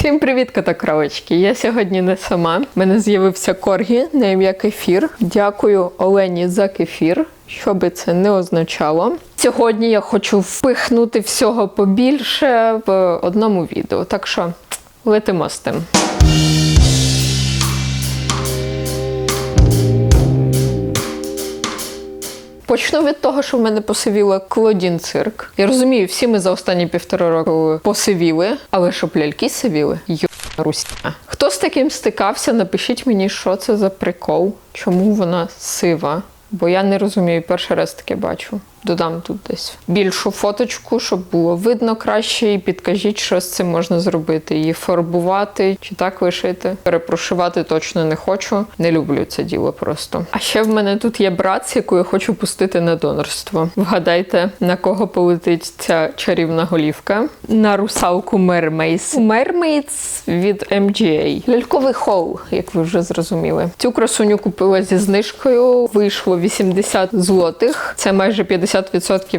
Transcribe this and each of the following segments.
Всім привіт, котокровочки! Я сьогодні не сама. У мене з'явився коргі на ім'я кефір. Дякую Олені за кефір. Що би це не означало. Сьогодні я хочу впихнути всього побільше в одному відео. Так що летимо з тим. Почну від того, що в мене посивіла Клодін цирк. Я розумію, всі ми за останні півтора року посивіли, але щоб ляльки сивіли, йо русня. Хто з таким стикався, напишіть мені, що це за прикол, чому вона сива. Бо я не розумію, перший раз таке бачу. Додам тут десь більшу фоточку, щоб було видно краще, і підкажіть, що з цим можна зробити. Її фарбувати чи так лишити. Перепрошивати точно не хочу. Не люблю це діло просто. А ще в мене тут є братці, яку я хочу пустити на донорство. Вгадайте, на кого полетить ця чарівна голівка? На русалку Mermaids. Mermaids від MGA. Ляльковий хол, як ви вже зрозуміли. Цю красуню купила зі знижкою. Вийшло 80 злотих. Це майже 50%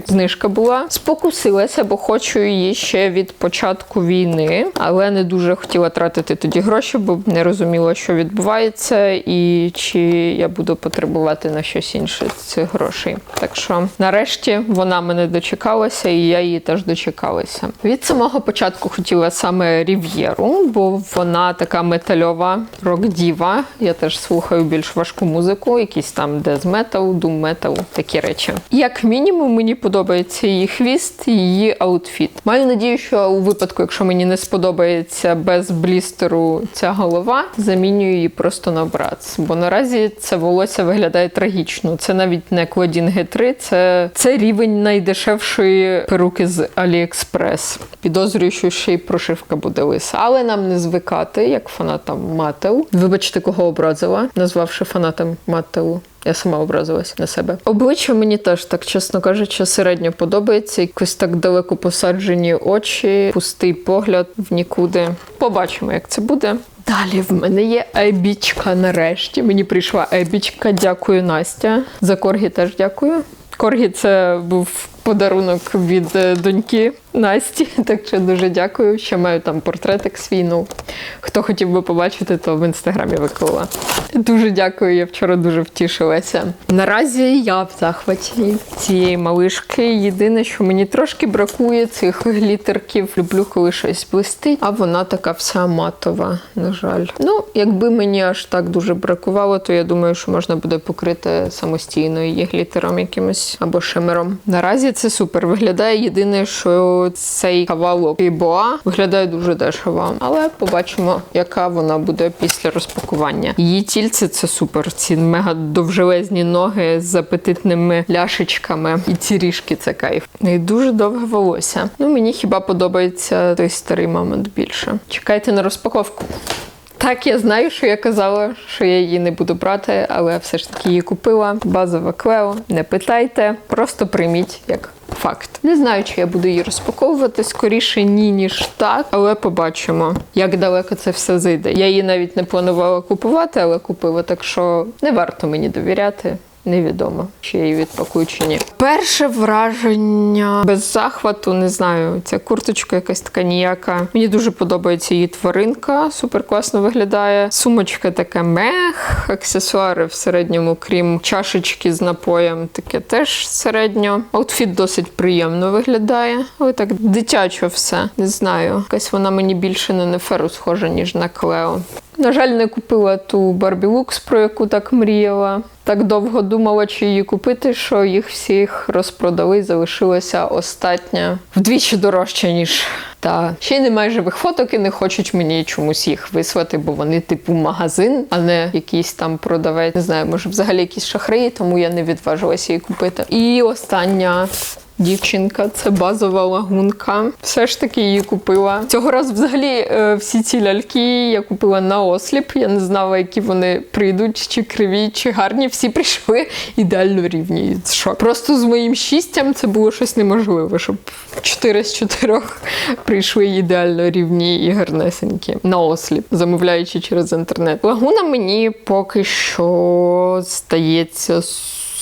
знижка була. Спокусилася, бо хочу її ще від початку війни, але не дуже хотіла тратити тоді гроші, бо не розуміла, що відбувається, і чи я буду потребувати на щось інше цих грошей. Так що нарешті вона мене дочекалася, і я її теж дочекалася. Від самого початку хотіла саме Рів'єру, бо вона така метальова рок-діва. Я теж слухаю більш важку музику, якісь там дез метал, дум метал, такі речі. Як мінімум, мені подобається її хвіст, її аутфіт. Маю надію, що у випадку, якщо мені не сподобається без блістеру ця голова, замінюю її просто на брац. Бо наразі це волосся виглядає трагічно. Це навіть не Клодін Г3, це, це рівень найдешевшої перуки з Аліекспрес. Підозрюю, що ще й прошивка буде лиса. Але нам не звикати, як фанатам Мател. Вибачте, кого образила, назвавши фанатом Мателу. Я сама образилась на себе. Обличчя мені теж, так чесно кажучи, середньо подобається. Якось так далеко посаджені очі, пустий погляд в нікуди. Побачимо, як це буде. Далі в мене є ебічка нарешті. Мені прийшла ебічка. Дякую, Настя. За коргі теж дякую. Коргі це був подарунок від е, доньки Насті. Так що дуже дякую. Ще маю там портретик свій. Ну, хто хотів би побачити, то в інстаграмі виклала. Дуже дякую, я вчора дуже втішилася. Наразі я в захваті цієї малишки. Єдине, що мені трошки бракує цих глітерків. Люблю, коли щось блистить, а вона така вся матова, на жаль. Ну, якби мені аж так дуже бракувало, то я думаю, що можна буде покрити самостійно її глітером якимось або шимером. Наразі це супер. Виглядає єдине, що цей кавалок і боа виглядає дуже дешево. Але побачимо, яка вона буде після розпакування. Її тільце це супер. Ці мега довжелезні ноги з апетитними ляшечками. І ці ріжки це кайф. І дуже довге волосся. Ну мені хіба подобається той старий момент більше. Чекайте на розпаковку. Так, я знаю, що я казала, що я її не буду брати, але все ж таки її купила. Базова Клео. Не питайте, просто прийміть як факт. Не знаю, чи я буду її розпаковувати. Скоріше ні, ніж так, але побачимо, як далеко це все зайде. Я її навіть не планувала купувати, але купила, так що не варто мені довіряти. Невідомо, чи її відпакую чи ні. Перше враження без захвату, не знаю. Ця курточка якась така ніяка. Мені дуже подобається її тваринка, супер класно виглядає. Сумочка така мех, аксесуари в середньому, крім чашечки з напоєм, таке теж середньо. Аутфіт досить приємно виглядає, але так дитячо все. Не знаю. Якась вона мені більше на неферу схожа, ніж на Клео. На жаль, не купила ту Барбі Лукс, про яку так мріяла. Так довго думала, чи її купити, що їх всіх розпродали. Залишилася остання вдвічі дорожче, ніж та ще й немає живих фоток і не хочуть мені чомусь їх вислати, бо вони типу магазин, а не якийсь там продавець. Не знаю, може взагалі якісь шахраї, тому я не відважилася її купити. І остання. Дівчинка, це базова лагунка. Все ж таки її купила. Цього разу взагалі е, всі ці ляльки я купила на осліп. Я не знала, які вони прийдуть, чи криві, чи гарні. Всі прийшли ідеально рівні. Шок. Просто з моїм шістям це було щось неможливе, щоб 4 з 4 прийшли ідеально рівні і гарнесенькі на осліп, замовляючи через інтернет. Лагуна мені поки що здається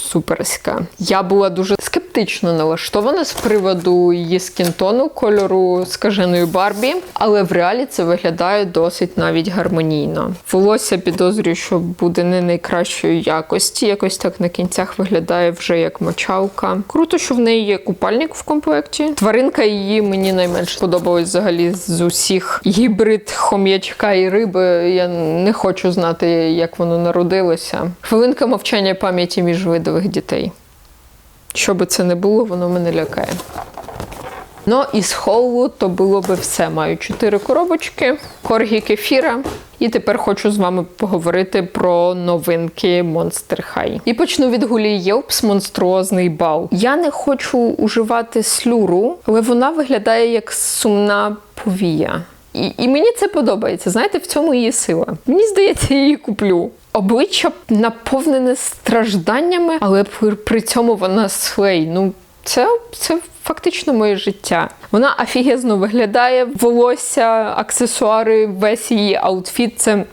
суперська. Я була дуже скептична скептично налаштована з приводу її скінтону, кольору скаженої Барбі, але в реалі це виглядає досить навіть гармонійно. Волосся підозрюю, що буде не найкращої якості. Якось так на кінцях виглядає вже як мочалка. Круто, що в неї є купальник в комплекті. Тваринка її мені найменше сподобалась взагалі з усіх гібрид хом'ячка і риби. Я не хочу знати, як воно народилося. Хвилинка мовчання пам'яті міжвидових дітей. Що би це не було, воно мене лякає. Ну, із холу то було би все. Маю чотири коробочки, коргі кефіра. І тепер хочу з вами поговорити про новинки Monster High. І почну від Гулі Єлпс монструозний бал. Я не хочу уживати слюру, але вона виглядає як сумна повія. І, мені це подобається. Знаєте, в цьому її сила. Мені здається, я її куплю. Обличчя наповнене стражданнями, але при, цьому вона слей. Ну, це, це фактично моє життя. Вона офігезно виглядає, волосся, аксесуари, весь її аутфіт. Це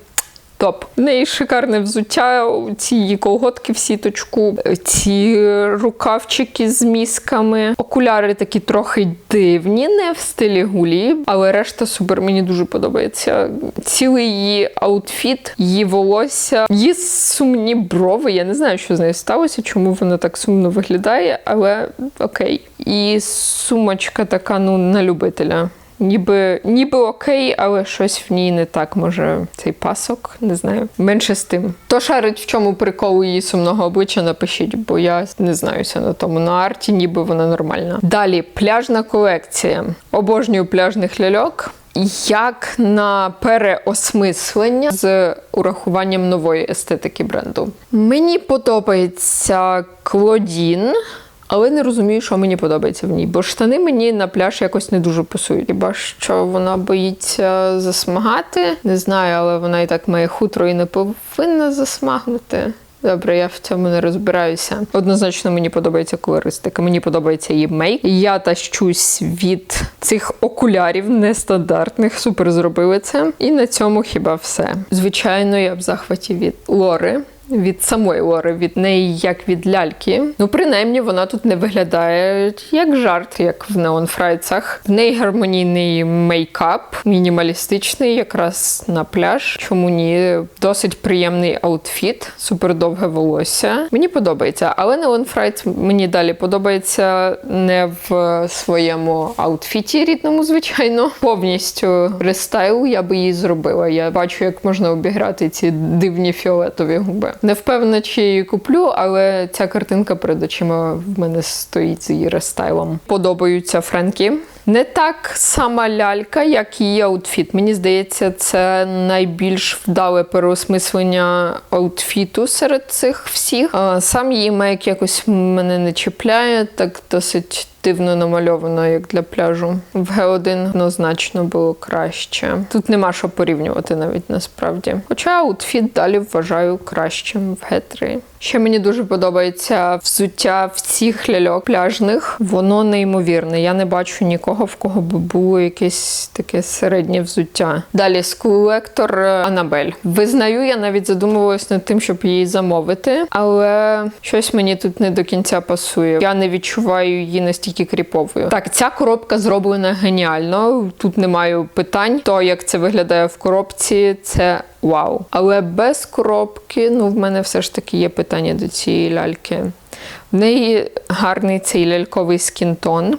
Топ. В неї шикарне взуття, ці її колготки в сіточку, ці рукавчики з місками. Окуляри такі трохи дивні, не в стилі гулі, але решта супер. Мені дуже подобається. Цілий її аутфіт, її волосся, її сумні брови. Я не знаю, що з нею сталося, чому вона так сумно виглядає, але окей. І сумочка така, ну, на любителя. Ніби ніби окей, але щось в ній не так. Може, цей пасок, не знаю. Менше з тим. То шарить, в чому прикол її сумного обличчя, напишіть, бо я не знаюся на тому. На арті, ніби вона нормальна. Далі пляжна колекція. Обожнюю пляжних ляльок. Як на переосмислення з урахуванням нової естетики бренду. Мені подобається Клодін. Але не розумію, що мені подобається в ній, бо штани мені на пляж якось не дуже пасують. Хіба що вона боїться засмагати? Не знаю, але вона і так має хутро і не повинна засмагнути. Добре, я в цьому не розбираюся. Однозначно мені подобається колористика, мені подобається її мейк. Я тащусь від цих окулярів нестандартних, супер зробили це. І на цьому хіба все. Звичайно, я в захваті від Лори. Від самої Лори, від неї як від ляльки. Ну, принаймні, вона тут не виглядає як жарт, як в неонфрайцах. В неї гармонійний мейкап, мінімалістичний, якраз на пляж. Чому ні? Досить приємний аутфіт, супердовге волосся. Мені подобається, але неонфрайц мені далі подобається не в своєму аутфіті рідному, звичайно. Повністю рестайл я би її зробила. Я бачу, як можна обіграти ці дивні фіолетові губи. Не впевнена, чи її куплю, але ця картинка перед очима в мене стоїть з її рестайлом. Подобаються Френкі. Не так сама лялька, як її аутфіт. Мені здається, це найбільш вдале переосмислення аутфіту серед цих всіх. Сам її мейк якось мене не чіпляє, так досить дивно намальовано, як для пляжу. В Г1 однозначно було краще. Тут нема що порівнювати навіть насправді. Хоча аутфіт далі вважаю кращим в Г3. Ще мені дуже подобається взуття всіх ляльок пляжних. Воно неймовірне. Я не бачу нікого, в кого би було якесь таке середнє взуття. Далі скулектор Анабель. Визнаю, я навіть задумувалась над тим, щоб її замовити, але щось мені тут не до кінця пасує. Я не відчуваю її настільки кріповою. Так, ця коробка зроблена геніально. Тут немає питань. То як це виглядає в коробці, це вау. Але без коробки, ну в мене все ж таки є питання до цієї ляльки. В неї гарний цей ляльковий скінтон.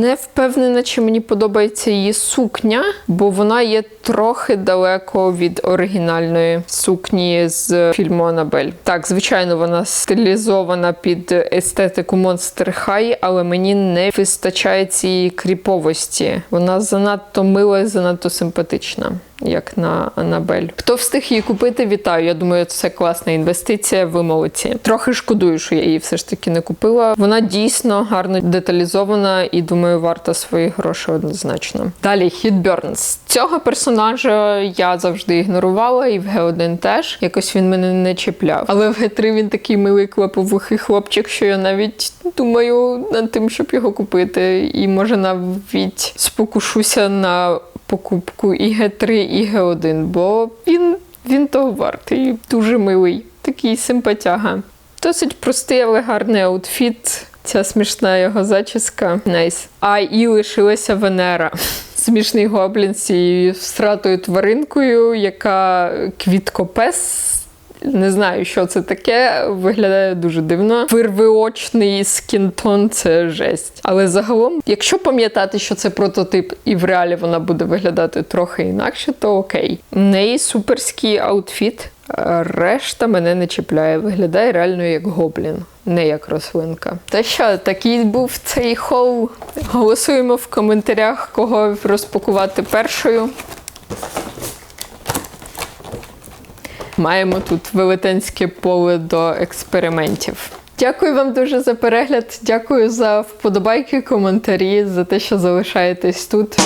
Не впевнена, чи мені подобається її сукня, бо вона є трохи далеко від оригінальної сукні з фільму Анабель. Так, звичайно, вона стилізована під естетику Monster High, але мені не вистачає цієї кріповості. Вона занадто мила і занадто симпатична. Як на Анабель. Хто встиг її купити, вітаю. Я думаю, це класна інвестиція. Ви молодці. Трохи шкодую, що я її все ж таки не купила. Вона дійсно гарно деталізована і думаю, варта своїх грошей однозначно. Далі Hit Burns. Цього персонажа я завжди ігнорувала, і в Г1 теж. Якось він мене не чіпляв. Але в Г3 він такий милий клаповухий хлопчик, що я навіть думаю над тим, щоб його купити. І може навіть спокушуся на покупку і Г3, і Г1, бо він, він того вартий. Дуже милий, такий симпатяга. Досить простий, але гарний аутфіт. Ця смішна його зачіска. Найс. А і лишилася Венера. Смішний гоблін з цією стратою тваринкою, яка квіткопес. Не знаю, що це таке. Виглядає дуже дивно. Вирвиочний скінтон це жесть. Але загалом, якщо пам'ятати, що це прототип, і в реалі вона буде виглядати трохи інакше, то окей. В неї суперський аутфіт. Решта мене не чіпляє. Виглядає реально як гоблін, не як рослинка. Та що, такий був цей хол. Голосуємо в коментарях, кого розпакувати першою. Маємо тут велетенське поле до експериментів. Дякую вам дуже за перегляд. Дякую за вподобайки, коментарі, за те, що залишаєтесь тут.